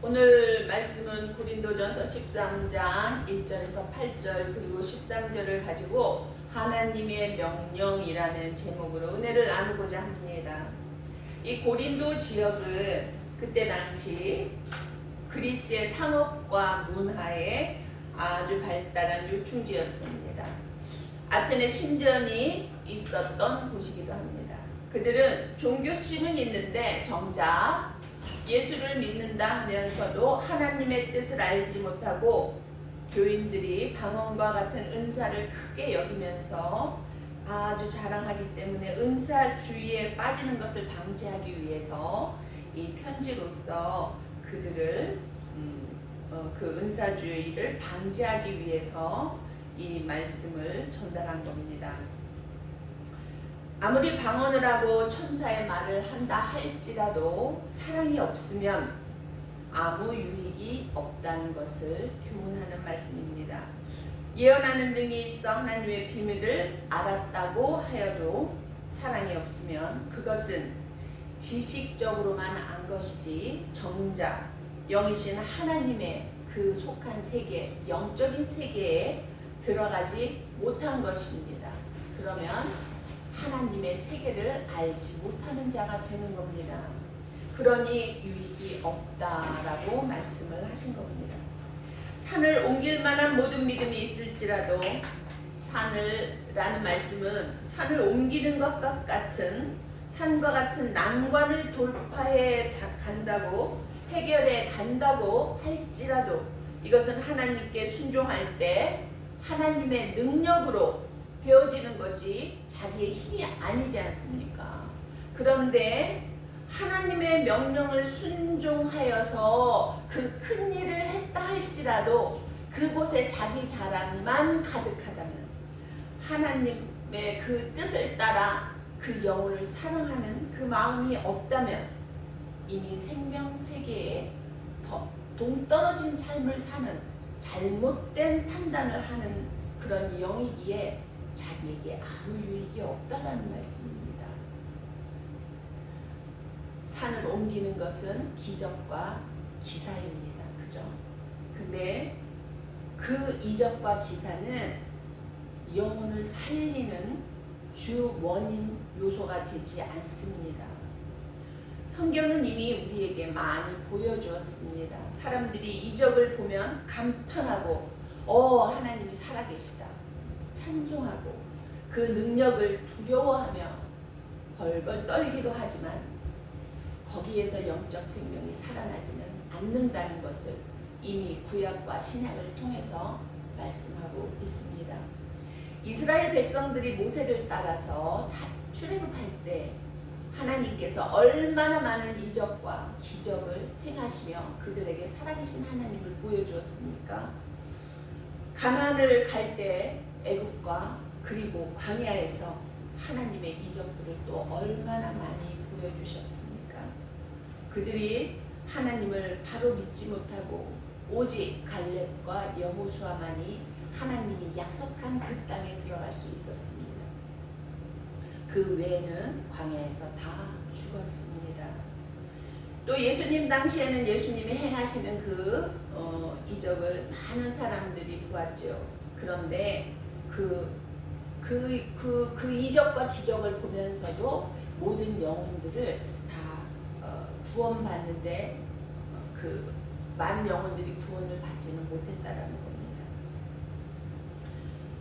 오늘 말씀은 고린도전서 13장 1절에서 8절 그리고 13절을 가지고 하나님의 명령이라는 제목으로 은혜를 나누고자 합니다. 이 고린도 지역은 그때 당시 그리스의 상업과 문화에 아주 발달한 요충지였습니다. 아테네 신전이 있었던 곳이기도 합니다. 그들은 종교심은 있는데 정작 예수를 믿는다 하면서도 하나님의 뜻을 알지 못하고 교인들이 방언과 같은 은사를 크게 여기면서 아주 자랑하기 때문에 은사주의에 빠지는 것을 방지하기 위해서 이 편지로서 그들을 음, 어, 그 은사주의를 방지하기 위해서 이 말씀을 전달한 겁니다. 아무리 방언을 하고 천사의 말을 한다 할지라도 사랑이 없으면 아무 유익이 없다는 것을 교훈하는 말씀입니다. 예언하는 등이 있어 하나님의 비밀을 알았다고 하여도 사랑이 없으면 그것은 지식적으로만 안 것이지 정작 영이신 하나님의 그 속한 세계, 영적인 세계에 들어가지 못한 것입니다. 그러면 하나님의 세계를 알지 못하는 자가 되는 겁니다. 그러니 유익이 없다라고 말씀을 하신 겁니다. 산을 옮길 만한 모든 믿음이 있을지라도 산을라는 말씀은 산을 옮기는 것과 같은 산과 같은 난관을 돌파해 간다고 해결해 간다고 할지라도 이것은 하나님께 순종할 때 하나님의 능력으로 되어지는 거지 자기의 힘이 아니지 않습니까? 그런데 하나님의 명령을 순종하여서 그 큰 일을 했다 할지라도 그곳에 자기 자랑만 가득하다면 하나님의 그 뜻을 따라 그 영혼을 사랑하는 그 마음이 없다면 이미 생명 세계에 더 동떨어진 삶을 사는 잘못된 판단을 하는 그런 영이기에 자기에게 아무 유익이 없다라는 말씀입니다. 산을 옮기는 것은 기적과 기사입니다. 그죠? 근데 그 이적과 기사는 영혼을 살리는 주 원인 요소가 되지 않습니다. 성경은 이미 우리에게 많이 보여주었습니다. 사람들이 이적을 보면 감탄하고, 어, 하나님이 살아계시다. 찬송하고, 그 능력을 두려워하며 벌벌 떨기도 하지만, 거기에서 영적 생명이 살아나지는 않는다는 것을 이미 구약과 신약을 통해서 말씀하고 있습니다. 이스라엘 백성들이 모세를 따라서 출애굽할 때 하나님께서 얼마나 많은 이적과 기적을 행하시며 그들에게 살아계신 하나님을 보여주었습니까? 가나안을 갈 때 애굽과 그리고 광야에서 하나님의 이적들을 또 얼마나 많이 보여주셨습니까? 그들이 하나님을 바로 믿지 못하고 오직 갈렙과 여호수아만이 하나님이 약속한 그 땅에 들어갈 수 있었습니다. 그 외에는 광야에서 다 죽었습니다. 또 예수님 당시에는 예수님이 행하시는 그 어, 이적을 많은 사람들이 보았죠. 그런데 그, 그, 그, 그 이적과 기적을 보면서도 모든 영혼들을 다 어, 구원받는데 어, 그 많은 영혼들이 구원을 받지는 못했다라는 겁니다.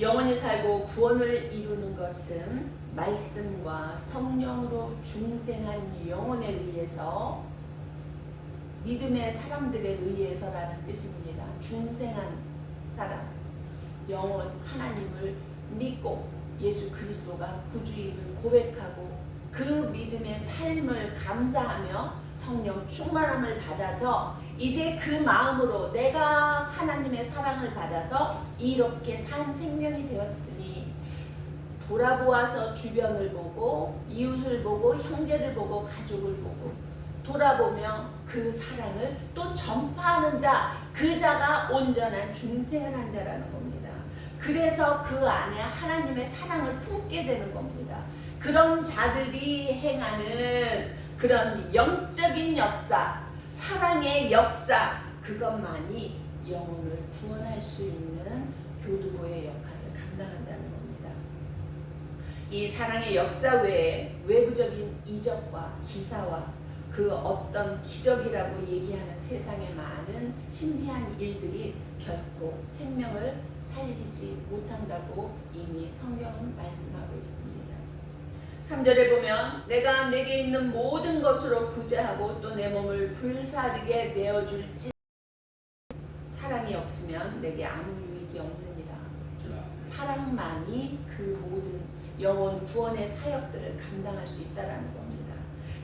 영원히 살고 구원을 이루는 것은 말씀과 성령으로 중생한 영혼에 의해서 믿음의 사람들에 의해서라는 뜻입니다. 중생한 사람, 영혼 하나님을 믿고 예수 그리스도가 구주임을 고백하고 그 믿음의 삶을 감사하며 성령 충만함을 받아서 이제 그 마음으로 내가 하나님의 사랑을 받아서 이렇게 산 생명이 되었으니 돌아보아서 주변을 보고 이웃을 보고 형제를 보고 가족을 보고 돌아보며 그 사랑을 또 전파하는 자, 그 자가 온전한 중생을 한 자라는 겁니다. 그래서 그 안에 하나님의 사랑을 품게 되는 겁니다. 그런 자들이 행하는 그런 영적인 역사, 사랑의 역사 그것만이 영혼을 구원할 수 있는 교두보의 역할을 감당한다는 겁니다. 이 사랑의 역사 외에 외부적인 이적과 기사와 그 어떤 기적이라고 얘기하는 세상의 많은 신비한 일들이 결코 생명을 살리지 못한다고 이미 성경은 말씀하고 있습니다. 3절에 보면 내가 내게 있는 모든 것으로 구제하고 또 내 몸을 불사르게 내어줄지 사랑이 없으면 내게 아무 유익이 없느니라. 사랑만이 그 모든 영혼 구원의 사역들을 감당할 수 있다라는 겁니다.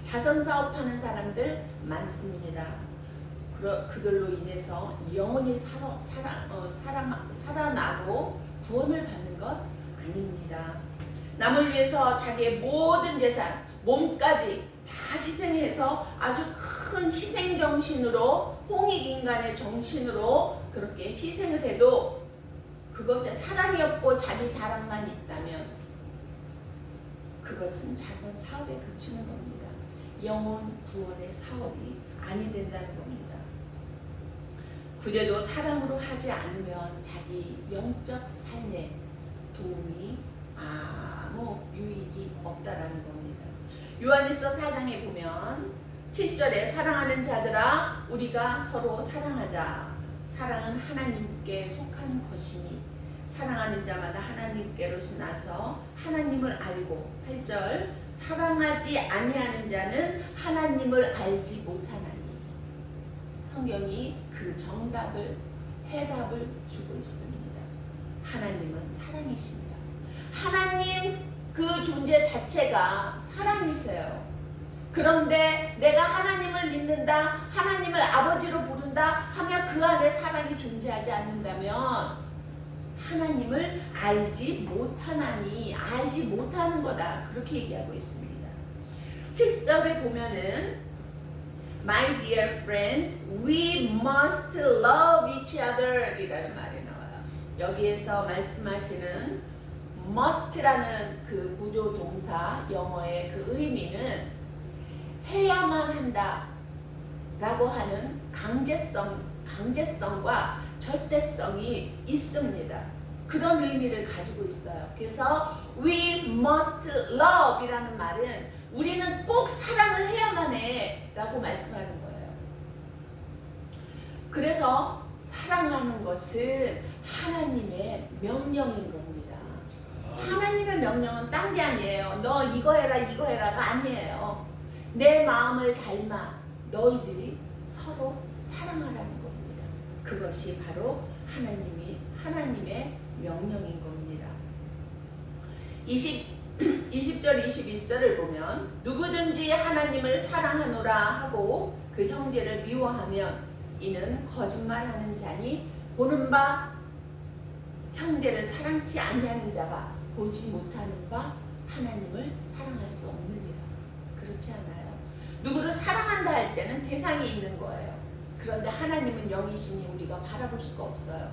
자선 사업하는 사람들 많습니다. 그들로 인해서 영혼이 살아, 살아, 어, 살아, 살아나고 구원을 받는 것 아닙니다. 남을 위해서 자기의 모든 재산, 몸까지 다 희생해서 아주 큰 희생 정신으로 홍익 인간의 정신으로 그렇게 희생을 해도 그것에 사랑이 없고 자기 자랑만 있다면 그것은 자선 사업에 그치는 겁니다. 영혼 구원의 사업이 아니 된다는 겁니다. 구제도 사랑으로 하지 않으면 자기 영적 삶에 도움이 아무 유익이 없다라는 겁니다. 요한일서 4장에 보면 7절에 사랑하는 자들아 우리가 서로 사랑하자. 사랑은 하나님께 속한 것이니 사랑하는 자마다 하나님께로서 나서 하나님을 알고 8절 사랑하지 아니하는 자는 하나님을 알지 못하나니 성경이 그 정답을 해답을 주고 있습니다. 하나님은 사랑이십니다. 하나님 그 존재 자체가 사랑이세요. 그런데 내가 하나님을 믿는다, 하나님을 아버지로 부른다 하면 그 안에 사랑이 존재하지 않는다면 하나님을 알지 못하나니 알지 못하는 거다. 그렇게 얘기하고 있습니다. 7절에 보면은 My dear friends, we must love each other 이라는 말이 나와요. 여기에서 말씀하시는 must라는 그 구조 동사 영어의 그 의미는 해야만 한다 라고 하는 강제성, 강제성과 절대성이 있습니다. 그런 의미를 가지고 있어요. 그래서 we must love 이라는 말은 우리는 꼭 사랑을 해야만 해 라고 말씀하는 거예요. 그래서 사랑하는 것은 하나님의 명령인 겁니다. 하나님의 명령은 딴 게 아니에요. 너 이거 해라 이거 해라가 아니에요. 내 마음을 닮아 너희들이 서로 사랑하라는 겁니다. 그것이 바로 하나님이 하나님의 명령인 겁니다. 20 20절 21절을 보면 누구든지 하나님을 사랑하노라 하고 그 형제를 미워하면 이는 거짓말하는 자니 보는 바 형제를 사랑치 아니하는 자가 보지 못하는 바 하나님을 사랑할 수 없느니라. 그렇지 않아요. 누구를 사랑한다 할 때는 대상이 있는 거예요. 그런데 하나님은 영이시니 우리가 바라볼 수가 없어요.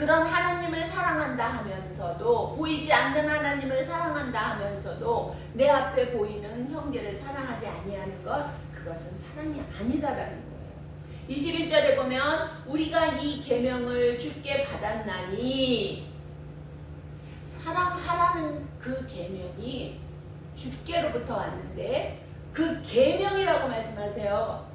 그런 하나님을 사랑한다 하면서도 보이지 않는 하나님을 사랑한다 하면서도 내 앞에 보이는 형제를 사랑하지 아니하는 것 그것은 사랑이 아니다라는 거예요. 21절에 보면 우리가 이 계명을 주께 받았나니 사랑하라는 그 계명이 주께로부터 왔는데 그 계명이라고 말씀하세요.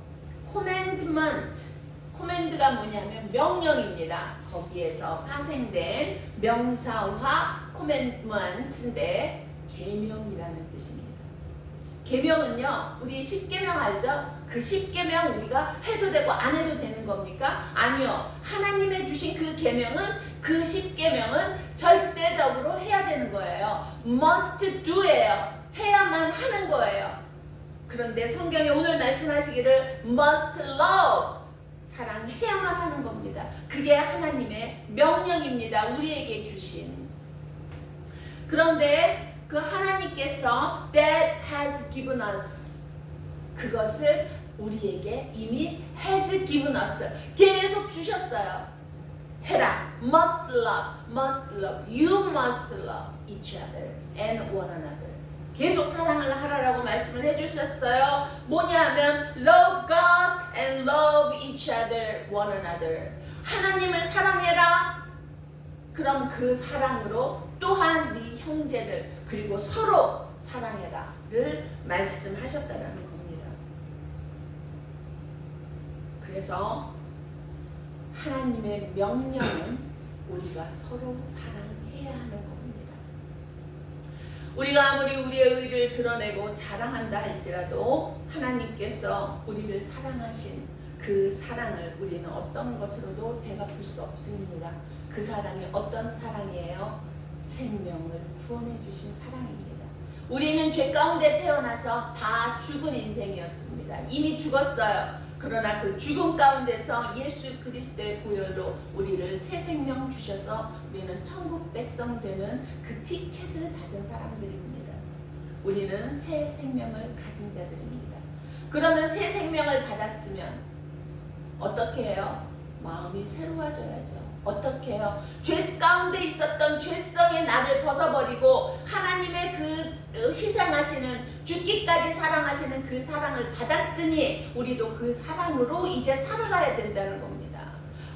commandment. 코맨드가 뭐냐면 명령입니다. 거기에서 파생된 명사화 commandment인데 계명이라는 뜻입니다. 계명은요, 우리 십계명 알죠? 그 십계명 우리가 해도 되고 안 해도 되는 겁니까? 아니요. 하나님의 주신 그 계명은 그 십계명은 절대적으로 해야 되는 거예요. must do예요. 해야만 하는 거예요. 그런데 성경에 오늘 말씀하시기를 must love 사랑해야만 하는 겁니다. 그게 하나님의 명령입니다. 우리에게 주신. 그런데 그 하나님께서 that has given us 그것을 우리에게 이미 has given us 계속 주셨어요. 해라. must love, must love, you must love each other and one another. 계속 사랑을 하라라고 말씀을 해주셨어요. 뭐냐 하면 love God and love each other, one another. 하나님을 사랑해라. 그럼 그 사랑으로 또한 네 형제를 그리고 서로 사랑해라를 말씀하셨다는 겁니다. 그래서 하나님의 명령은 우리가 서로 사랑해야 하는 겁니다. 우리가 아무리 우리의 의를 드러내고 자랑한다 할지라도 하나님께서 우리를 사랑하신 그 사랑을 우리는 어떤 것으로도 대갚을 수 없습니다. 그 사랑이 어떤 사랑이에요? 생명을 구원해 주신 사랑입니다. 우리는 죄 가운데 태어나서 다 죽은 인생이었습니다. 이미 죽었어요. 그러나 그 죽음 가운데서 예수 그리스도의 보혈로 우리를 새 생명 주셔서 우리는 천국 백성 되는 그 티켓을 받은 사람들입니다. 우리는 새 생명을 가진 자들입니다. 그러면 새 생명을 받았으면 어떻게 해요? 마음이 새로워져야죠. 어떻게 해요? 죄 가운데 있었던 죄성의 나를 벗어버리고 하나님의 그 어, 희생하시는 죽기까지 사랑하시는 그 사랑을 받았으니 우리도 그 사랑으로 이제 살아가야 된다는 겁니다.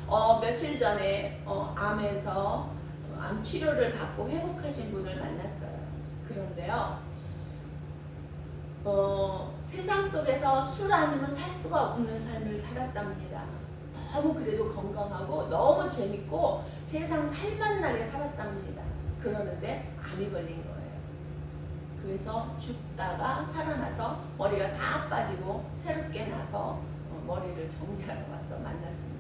어, 며칠 전에 어, 암에서 어, 암 치료를 받고 회복하신 분을 만났어요. 그런데요. 어, 세상 속에서 술 아니면 살 수가 없는 삶을 살았답니다. 너무 그래도 건강하고 너무 재밌고 세상 살맛나게 살았답니다. 그러는데 암이 걸린 거예요. 그래서 죽다가 살아나서 머리가 다 빠지고 새롭게 나서 어, 머리를 정리하러 와서 만났습니다.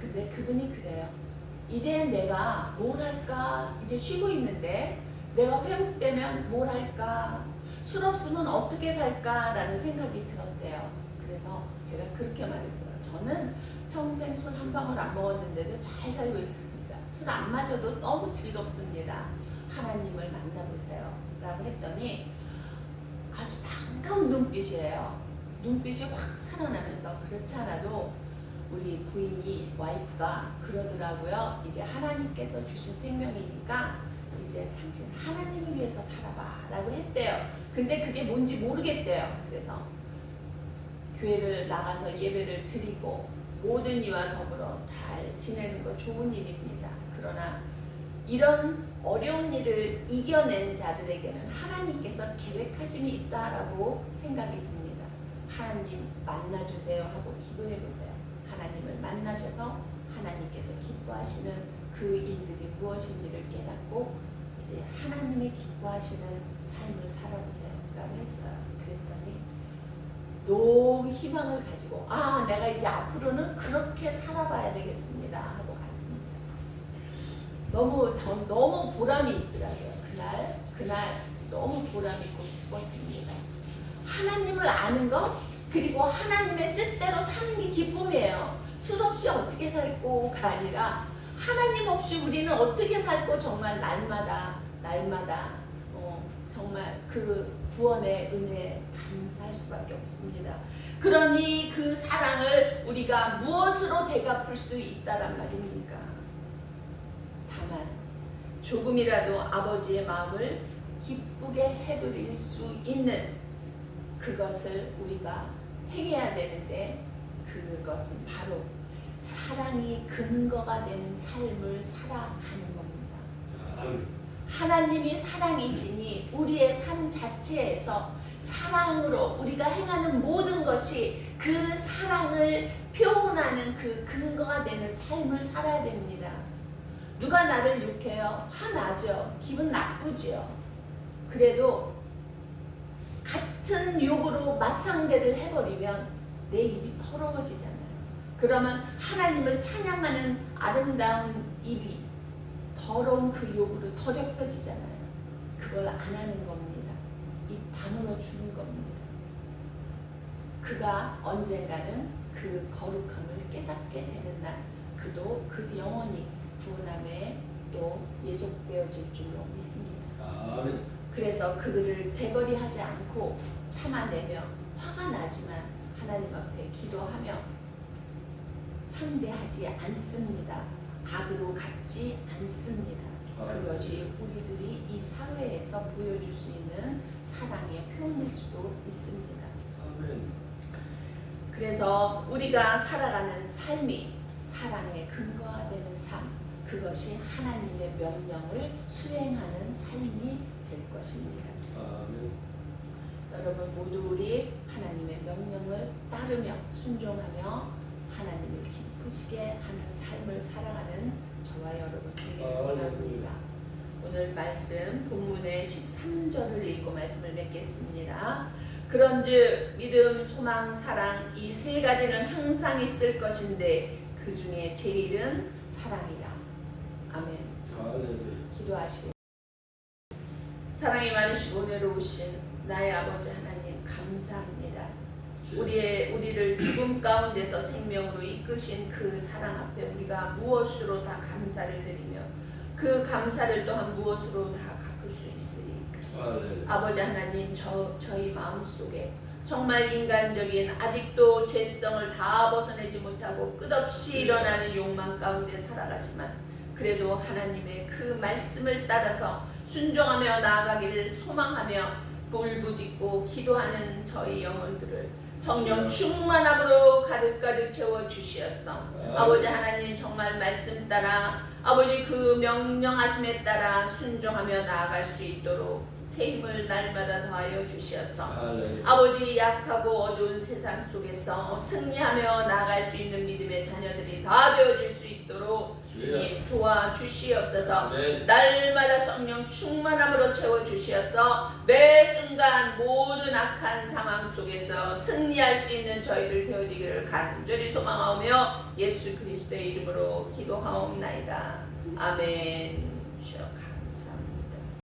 근데 그분이 그래요. 이제 내가 뭘 할까? 이제 쉬고 있는데 내가 회복되면 뭘 할까? 술 없으면 어떻게 살까 라는 생각이 들었대요. 그래서 제가 그렇게 말했어요. 저는 평생 술 한 방울 안 먹었는데도 잘 살고 있습니다. 술 안 마셔도 너무 즐겁습니다. 하나님을 만나보세요. 라고 했더니 아주 반가운 눈빛이에요. 눈빛이 확 살아나면서 그렇지 않아도 우리 부인이 와이프가 그러더라고요. 이제 하나님께서 주신 생명이니까 이제 당신 하나님을 위해서 살아봐 라고 했대요. 근데 그게 뭔지 모르겠대요. 그래서 교회를 나가서 예배를 드리고 모든 이와 더불어 잘 지내는 거 좋은 일입니다. 그러나 이런 어려운 일을 이겨낸 자들에게는 하나님께서 계획하심이 있다라고 생각이 듭니다. 하나님 만나주세요 하고 기도해 보세요. 하나님을 만나셔서 하나님께서 기뻐하시는 그 일들이 무엇인지를 깨닫고 이제 하나님의 기뻐하시는 삶을 살아보세요. 라고 했어요. 너무 희망을 가지고 아 내가 이제 앞으로는 그렇게 살아봐야 되겠습니다 하고 갔습니다. 너무 전 너무 보람이 있더라고요. 그날 그날 너무 보람 있고 기뻤습니다. 하나님을 아는 것 그리고 하나님의 뜻대로 사는 게 기쁨이에요. 술 없이 어떻게 살고가 아니라 하나님 없이 우리는 어떻게 살고 정말 날마다 날마다 어, 정말 그 구원의 은혜에 감사할 수밖에 없습니다. 그러니 그 사랑을 우리가 무엇으로 대갚을 수 있다란 말입니까? 다만 조금이라도 아버지의 마음을 기쁘게 해드릴 수 있는 그것을 우리가 행해야 되는데 그것은 바로 사랑이 근거가 되는 삶을 살아가는 겁니다. 하나님이 사랑이시니 우리의 삶 자체에서 사랑으로 우리가 행하는 모든 것이 그 사랑을 표현하는 그 근거가 되는 삶을 살아야 됩니다. 누가 나를 욕해요? 화나죠. 기분 나쁘죠. 그래도 같은 욕으로 맞상대를 해버리면 내 입이 더러워지잖아요. 그러면 하나님을 찬양하는 아름다운 입이 더러운 그 욕으로 더럽혀지잖아요. 그걸 안 하는 겁니다. 입 다물어 주는 겁니다. 그가 언젠가는 그 거룩함을 깨닫게 되는 날, 그도 그 영혼이 구원함에 또 예속되어질 줄로 믿습니다. 아멘. 그래서 그들을 대거리하지 않고 참아내며 화가 나지만 하나님 앞에 기도하며 상대하지 않습니다. 악으로 갚지 않습니다. 그것이 우리들이 이 사회에서 보여줄 수 있는 사랑의 표현일 수도 있습니다. 그래서 우리가 살아가는 삶이 사랑의 근거가 되는 삶, 그것이 하나님의 명령을 수행하는 삶이 될 것입니다. 여러분 모두 우리 하나님의 명령을 따르며 순종하며 하나님을 기쁘시게 하는 삶을 살아가는 저와 여러분 되기를 아, 원합니다. 오늘 말씀 본문의 13절을 읽고 말씀을 맺겠습니다. 그런즉 믿음, 소망, 사랑 이 세 가지는 항상 있을 것인데 그 중에 제일은 사랑이라. 아멘. 기도하시고 사랑이 많으시고 은혜로우신 나의 아버지 하나님 감사합니다. 우리의 우리를 죽음 가운데서 생명으로 이끄신 그 사랑 앞에 우리가 무엇으로 다 감사를 드리며 그 감사를 또한 무엇으로 다 갚을 수 있으리까. 할렐루야. 아버지 하나님 저 저희 마음 속에 정말 인간적인 아직도 죄성을 다 벗어내지 못하고 끝없이 일어나는 욕망 가운데 살아가지만 그래도 하나님의 그 말씀을 따라서 순종하며 나아가기를 소망하며 불부짓고 기도하는 저희 영혼들을 성령 충만함으로 가득가득 채워 주시었어. 아버지 하나님 정말 말씀 따라 아버지 그 명령하심에 따라 순종하며 나아갈 수 있도록 새 힘을 날마다 더하여. 할렐루야. 아버지 약하고 어두운 세상 속에서 승리하며 나아갈 수 있는 믿음의 자녀들이 다 되어질 수 있도록 주님 도와주시옵소서. 날마다 성령 충만함으로 채워 주시어서 매 순간 모든 악한 상황 속에서 승리할 수 있는 저희들 되어지기를 간절히 소망하오며 예수 그리스도의 이름으로 기도하옵나이다. 아멘.